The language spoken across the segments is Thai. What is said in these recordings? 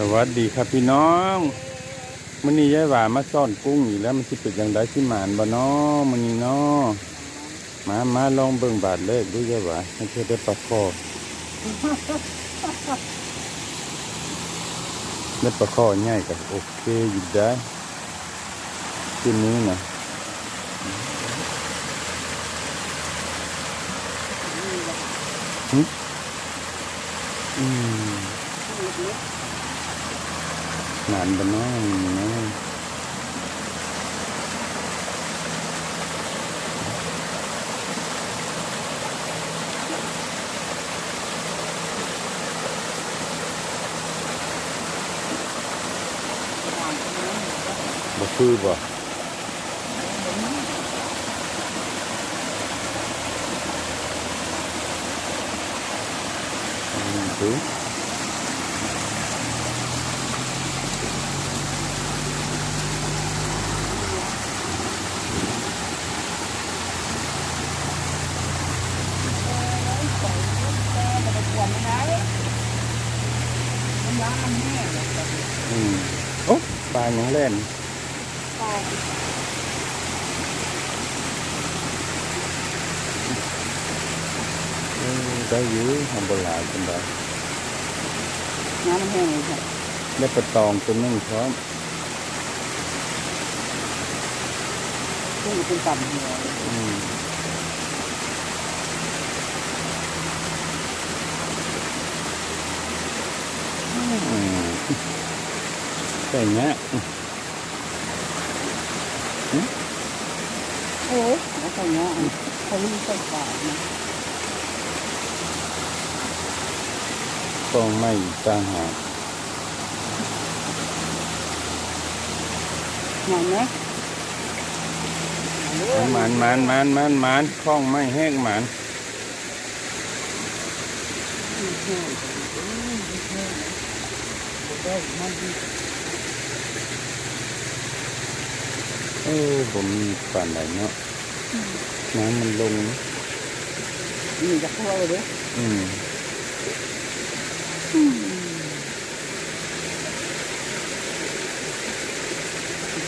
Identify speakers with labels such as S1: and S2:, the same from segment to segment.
S1: สวัสดีครับพี่น้องมื้อนี้ยายหวามาซ่อนกุ้งอีกแล้วมันสิเป็นอย่างไรสิหมานบ่น้อมื้อนี้น้อมามาลองเบิ่งบาทเลขดูยยายหวาให้เธอได้ปลาคอได้ปลาคอใหญ่กับโอเคอยู่ได้ที่นี้นะหึอืม ห นานบนน้อยนะบ่คือบ่อืมดูอืมโอ้ปลาหยังเล่นเออได้อยู่ทำบหลายกันได้
S2: น้ำมันแห้งเลยค่ะ
S1: ได้ปลาตองตัวหนึงพร้อม
S2: ซึ่งเป็นต่ำหัว
S1: อืม อืมแต่เนี้ย
S2: โอ้ยแล้วตอนนี้เขาไม่ใส่ปากนะ
S1: ต้องไม่ต่างหาก
S2: หน่อยไหม
S1: หมานหมานหมานหมานหมานคล้องไม่แห้งหมาน เออผมมีป่านไหนเนาะน้ำมันลงนะ
S2: นี่จะคั่วเลยเด้อ
S1: อืม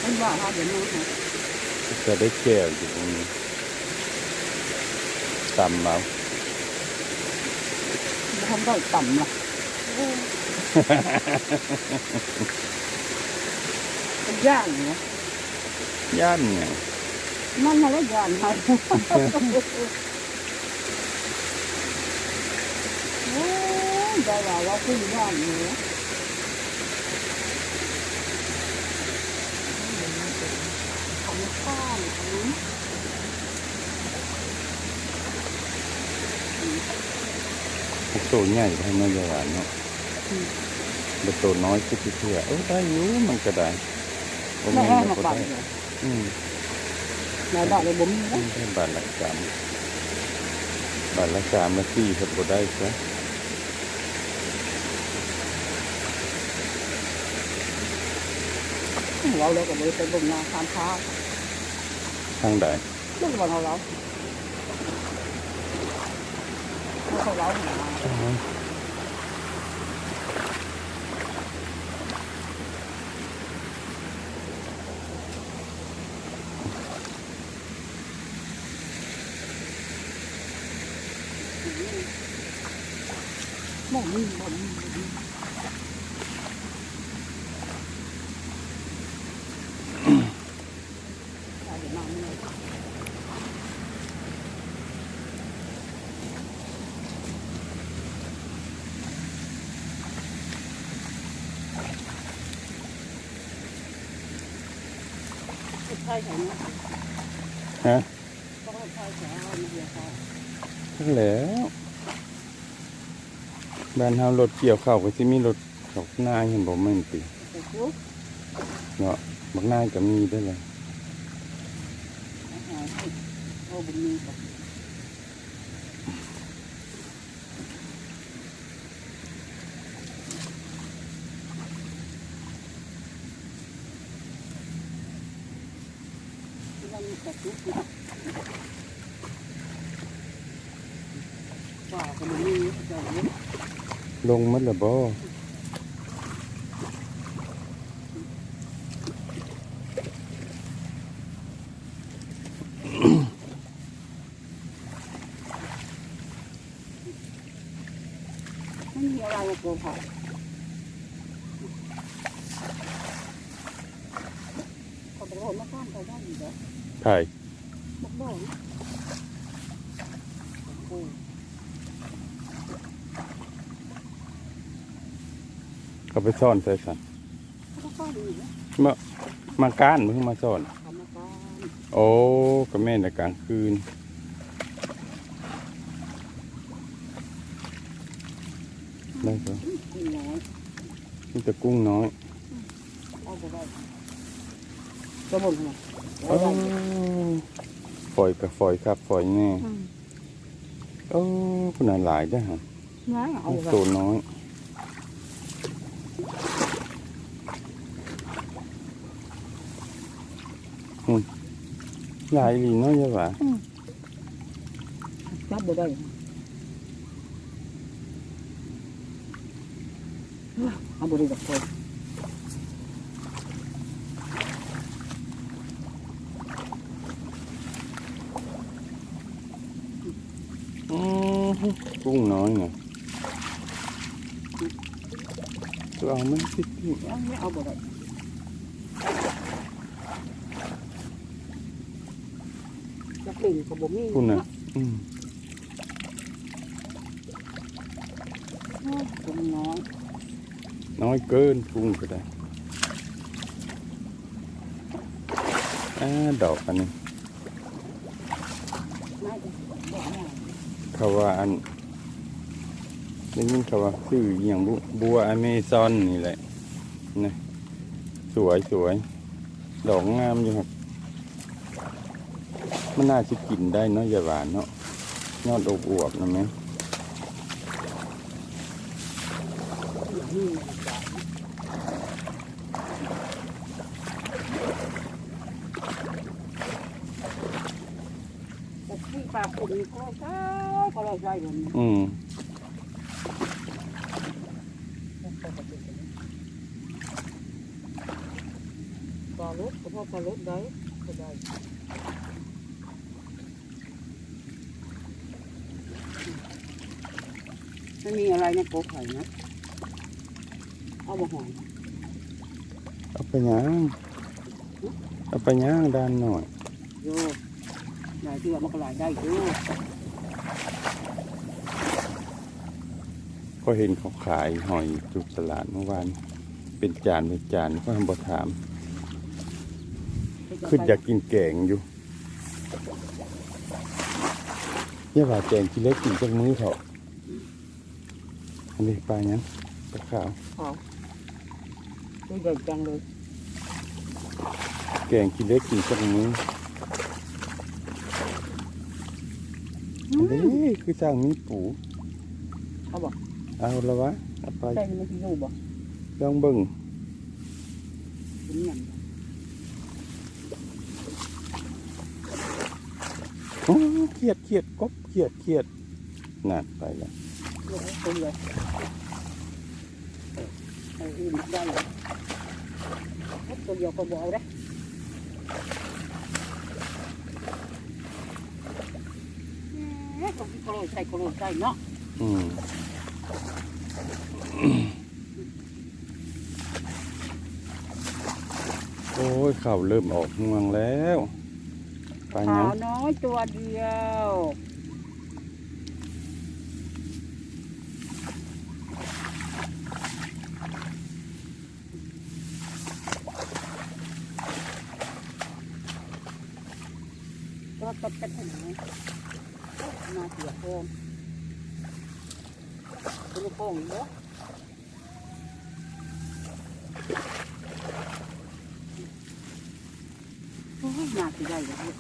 S2: ฉันว่าถ้าเดี๋ยวนี้ค่ะ
S1: จะได้แก้วอยู่ตรงนี้ตำเอา
S2: ทำได้ต่ำละเป็นย่างเนี่ย
S1: ย่านเนี่ย
S2: มันอะไรย่างไงโอ้ยได้ว่าว่าขึ้นย่างเนี่ยทำข้าวทำ
S1: ตัวใหญ่ให้มันจะหวานเนาะ
S2: อืม
S1: แต่ตัวน้อยคือเพื่อเออได้อยู่มันก็ได้ผม
S2: ไม่
S1: เห็น
S2: แห้ง
S1: แล้ว
S2: มา
S1: ก็
S2: ปั่น
S1: ได้
S2: เลย
S1: อืม
S2: นายบอกเลยบ่มีนะ
S1: แค่บาทละสามบาทละสามละสี่ครับบ่ได้ซะ
S2: เราเลยก็เลยไปบ่งงานตามค้า
S1: ทางใด
S2: เรื่องของเราเราเขาเราหา มีบ่มีบ่มีใช่ใช่ไหม
S1: ฮะ
S2: ต้องให้ใช่ใช่เอามาเดียวเขา
S1: ทั้งแล้ว บ้านเฮารถเกี่ยวข้าวก็สิมีรถเขาหน้าเห็นบ่แม่นติเนาะบักนาก็มีได้เลย
S2: อาหารให้เอาบุญมีกับที่เรามีแต่ปุ๊บนะ
S1: ลงมัดละบ่มันมี
S2: อะไรกับตัวผักขอบคุณมากๆเลยได้
S1: ดีเด้
S2: อ
S1: ใช่ ไปซ่อนใส่สัน
S2: เขาก็เข้าดีนะ
S1: มามาก้านมึงมาซ่อน
S2: กรรมการ
S1: โอ้ก็แม่นแต่กลางคืนได้ครับ
S2: กินน้อย
S1: นี่แต่กุ้งน้อย
S2: เอาไปได้จะบ่นไง
S1: โอ้ฝอยกับฝอยครับฝอยแน่โอ้ขนาดหลายได้อฮะ
S2: น้อยเอาไป
S1: ตัวน้อย หลายอีหลีเน้อยยังหวะ
S2: จับบ่ได้เอาบ่ได้ดอกคน
S1: อืมกุ้งน้อยไงตัวเอามันติดที่
S2: เอาไม่เอาบ่ได้จะปิ่งก็บ่มี
S1: คุณน่ะอืม
S2: กุ้งน้อย
S1: น้อยเกินกุ้งก็ได้อ่าดอกอันนี้
S2: น่าจะบ่ง่าย
S1: เขาว่าอันได้ยินเขาว่าชื่ออหย่างบุบัวอเมซอนนี่แหละนะสวยสวยดอกงามอยู่ครับ มันน่าจะกินได้เนาะอย่าหวานเนาะยอดอบอวบๆนะแม่
S2: อืมแต่ที่ปลาคุณก็ใช่ก็เลยใช่เลย
S1: อืม
S2: ปลาลุกก็พอปลาลุกได้ก็ได้ ไม่มีอะไรในโป๊ไข่นะ เอามาห่อ
S1: เอาไปย่างเอาไปย่างด้านหน่อย
S2: โยหลายเทือมันก็หลายได้อยู่
S1: ก็เห็นเขาขายหอยจุกตลาดเมื่อวานเป็นจานเป็นจานก็ทำบถามคืออยากกินแกงอยู่เนี่ยว่าแกงกินเล็กกินจังมื้อเขา อันนี้ปลายังปลาขาว
S2: เอาตัวใหญ่จังเลย
S1: แกงกินเล็กกินจังมื้ออันนี้คือสร้างมีปู
S2: เอาบอก
S1: เอาละวะเอาไป
S2: ใช่มันที่อยู่บอก
S1: ลองเบิ่ง
S2: เป็นอย่าง
S1: โอ้เครียดเครียดกบเครียดเครียดนั่นไปแล้ว
S2: เดี๋ยวตัวใหญ่ไอ้อื่นได้เลยตัวเดียวก็บอกได้เอ๊ะต้องโคโรใส่โคโรใส่เนาะ
S1: อืมโอ้ยเข่าเริ่มออกห่วงแล้วปลา
S2: ขาน้อยตัวเดียว ก็ตัดกันเห็นไหมมาเสียโค้งเป็นโค้งเนาะโอ้ยมาสิได้เลย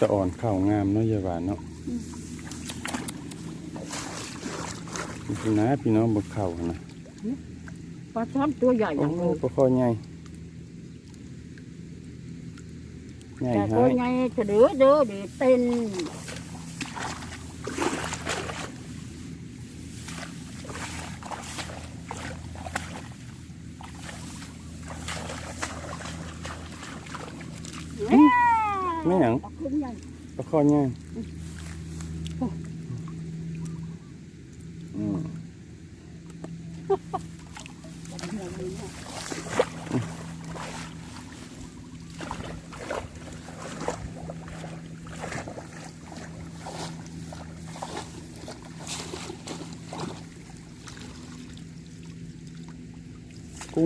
S1: จะอ่อนเข่างามเนาะอยาหวานเนาะนี่นะพี่น้องบนเข่านะ
S2: ปลาช่อนตัวใหญ่อ
S1: โอ้
S2: ย่างเลย
S1: ปลาคอใหญ่ ใหญ่
S2: แต่
S1: หา
S2: ตัวยใหญ่จะเดือเดือเดือเต้นแม่
S1: ไม่หยัง
S2: ปลาขึ้นใหญ่
S1: ปลาคอใหญ่
S2: แต่หัวมันเนี่ย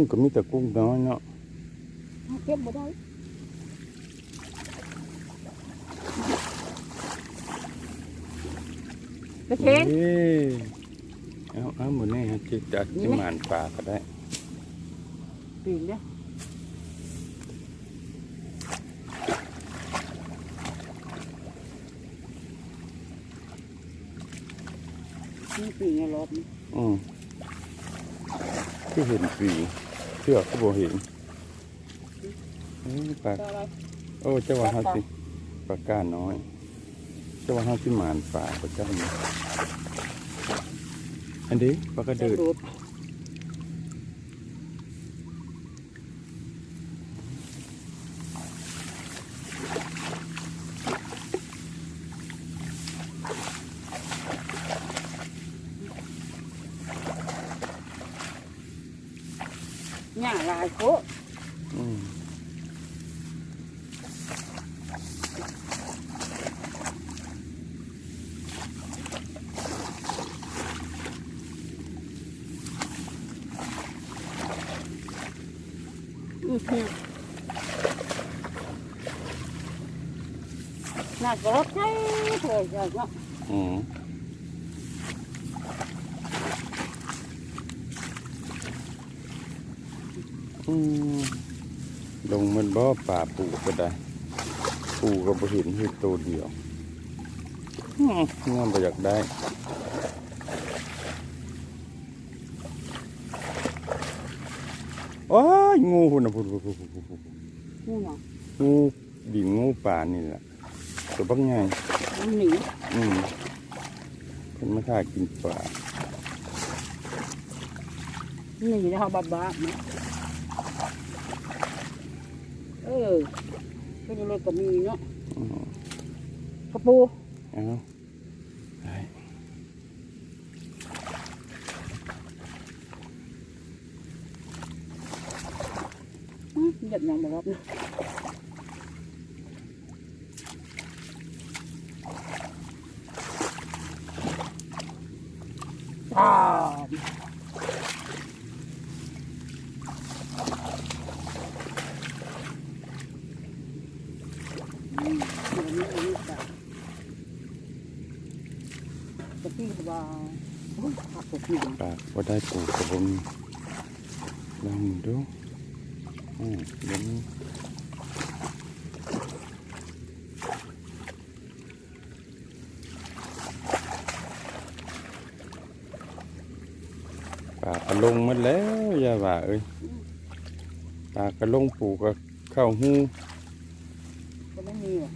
S1: กุ้งก็มีแต่กุ้งน้อยเนาะ
S2: เก็บบ่ได้ไปเชน
S1: เอ้ยเอาเอาหมดนี่ฮะจิจัดจิหมานป่าก็ได้
S2: ปีนเนี่ยนี่ปีนไงรอบนี้
S1: อืมคือเห็นปี เชือกก็บ่เห็นเอ้ยปลา
S2: ก็อะไร
S1: โอ้เจ้าว่าเฮาสิปลาก้าน้อย เจ้าว่าเฮาสิหมานป่าก็เจ้านี่อันนี้ปลากระ
S2: จะ
S1: เดิด
S2: ดูดหญ้าลายโค
S1: อืม
S2: อื้อหือน่ากรดใช่เถอะจ้ะเนาะ
S1: อืมอืมลงมันบ่ป่าปูก็ได้ ปูก็บ่เห็นเห็นตัวเดียวงามบ่อยากได้ โอ้ยงูพุ่นนะพุ่นพุ่นพุ่นพุ่นพุ่นพุ่น
S2: นี่เนาะ
S1: งูดินงูป่านี่แหละตัวบักไง
S2: มันหนี
S1: อืมเพิ่นมาฆ่ากินปลา
S2: หนีแล้วบ้าบ้าๆนะเออเป็นอะไรก็มีเนาะ
S1: อืม
S2: กระปู
S1: เอาได้
S2: อื้อ เหยียบยังบ่รับนะอ่ามเดี๋ยวนี้อันนี้จ้ะจะพี่ว่าผักกหนัง
S1: ปลาบ่ได้ปูกระบมลองดู อืมเดี๋ยวนี้ปลากระลงหมันแล้วอย่าว่าเอ้ยปลากระลงปูก็เข้าหู
S2: ก็ไม่มีอะ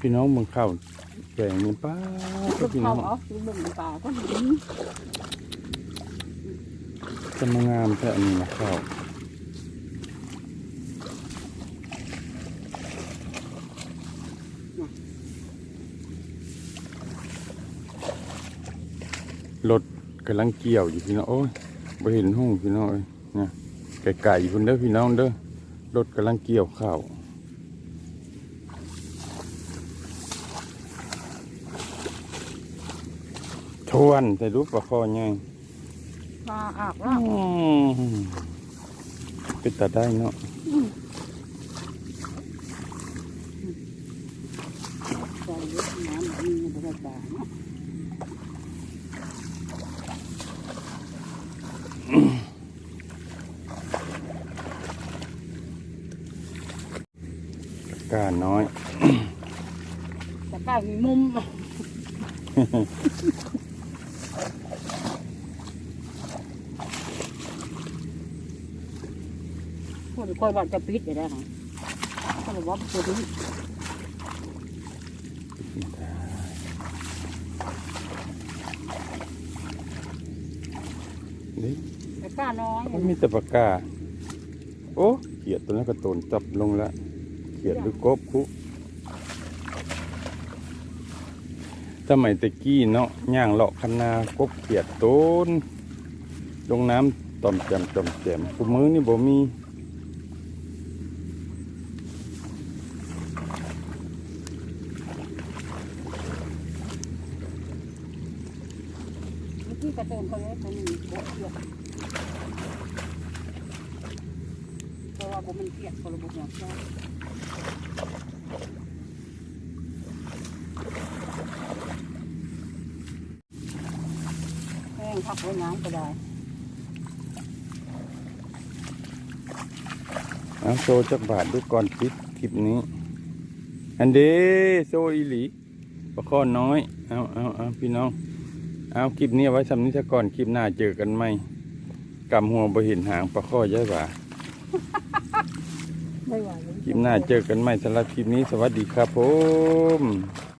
S1: พี่น้องมึงเข้าแปลงนี่ป้า
S2: ก็
S1: พี่น้
S2: เขา
S1: อง
S2: เอาซื้อเบิ่งป่าก็เห็น
S1: จะมางามแค่อันนี้นะข้าวรถกำลังเกี่ยวอยู่พี่น้องโอ้ยบ่เห็นห้องพี่น้องเอ้ยนะไก่ๆพุ่นเด้อพี่น้องเด้อรถกำลังเกี่ยวข้าวทวนแต่รูปปลาคอไง
S2: ปลาอาบแล้ว
S1: อืมเป็นตาได้เนาะ
S2: ใส่เยอะน้ำมีบรรยากาศเนาะ
S1: กาน้อย
S2: แต่ก้ามีมุม พวกคอยบัดจะปิดไปได้ไหมถ้าบอกว่าตัวนี้
S1: นี่
S2: แต่ก้าน้อย
S1: มันมีแต่ปากกา โอ้เขียดตัวนั้นก็โตนจับลงแล้วเขียดหรือกบคุถ้ามัยตะกี้เนาะย่างเลาะคันนากบเขียดโต้นลงน้ำต่อมแจมต่อมแจมกูมือนี่บ่มี
S2: วิธีกระเติมเขาเลยตัวนี้โบเปียกเพราะว่าโบมันเปียกคนละบุกอย่างเช่น แห้งพักไว้น้ำก็ได้
S1: เอาโซจักบาทดูก่อนปิดคลิปนี้ อันเดโซอีหลีประคอน้อยเอาเอาเอาพี่น้อง เอาคลิปนี้เอาไว้สำนี้ซะก่อนคลิปหน้าเจอกันไหมกำหัวบ่เห็นหางประคอยายหว่า
S2: ไม่ไหว
S1: คลิปหน้าเจอกันไหมสำหรับคลิปนี้สวัสดีครับผม